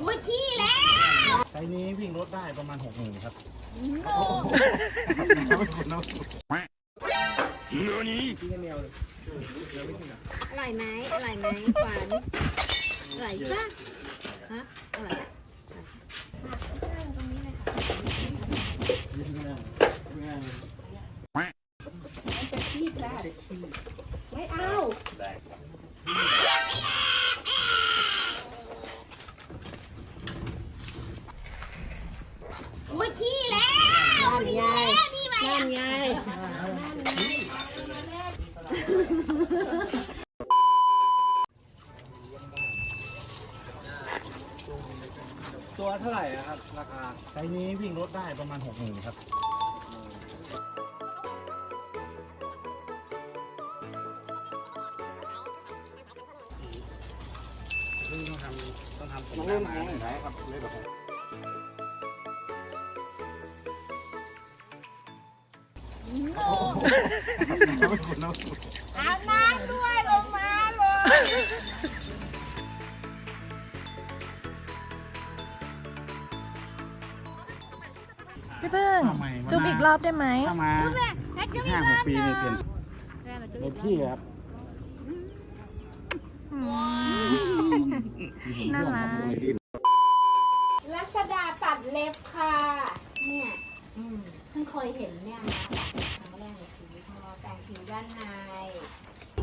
อุ้ยที่แล้วไซส์นี้วิ่งรถได้ประมาณหกหมื่นครับโอ้อร่อยไหมอร่อยไหมขวัญอร่อยจ้ะฮะอร่อย อุ้ยที่แล้วนี่แล้วนี่ไหมนั่นไงตัวเท่าไหร่อะครับ ราคาไซส์นี้วิ่งรถได้ประมาณหกหมื่นครับซึ่งต้องทำต้องทำผมหน้ามาหน่อยนะครับเลยแบบ อาบน้ำด้วยลงมาเลย พี่พึ่งทำไมมันจุ๊บอีกรอบได้ไหม ถ้ามาแม่จะมีห้าหบ้ากนปีเนในอะเปลี่ยนแม่มาจุ๊บในพี่ครับน่ารัก รัชดาตัดเล็บค่ะ เนี่ยอืมเพิ่งเคยเห็นเนี่ยนะ ครั้งแรกในชีวิตมอแต่งผิวด้านใน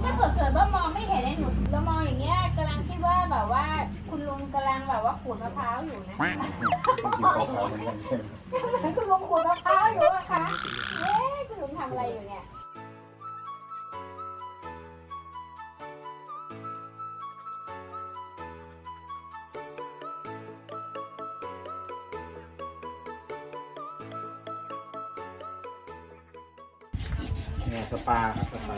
ถ้าเกิดว่ามองไม่เห็นไอ้หนูเรามองอย่างเงี้ยกำลังคิดว่าแบบว่า คุณลุงกำลังแบบว่าขูดมะพร้าวอยู่นะ คุณลุงขูดมะพร้าวอยู่อะคะเอ๊ะคุณลุงทำอะไรอยู่เนี่ย เนี่ยสปาครับสปา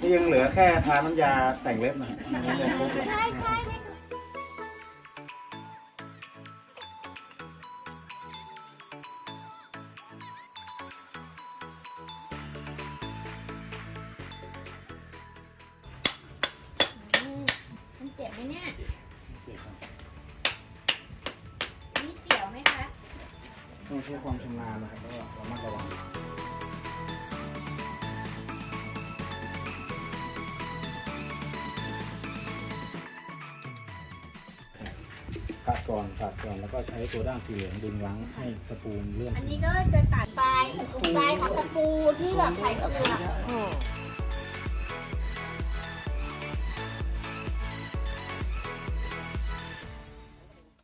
ที่ยังเหลือแค่ทาน้ำยาแต่งเล็บนะไม่ได้ครบเลยใช่ใช่เนี่ยอืมมันเจ็บไหมเนี่ยนี่เสียวไหมคะต้องใช้ความชำนาญนะครับแล้วก็ระมัดระวัง กัดก่อนกัดก่อนแล้วก็ใช้ตัวด้านสีเหลืองดึงรั้งให้ตะปูมันเลื่อนอันนี้ก็จะตัดปลายปลายของตะปูที่แบบไขเปลือก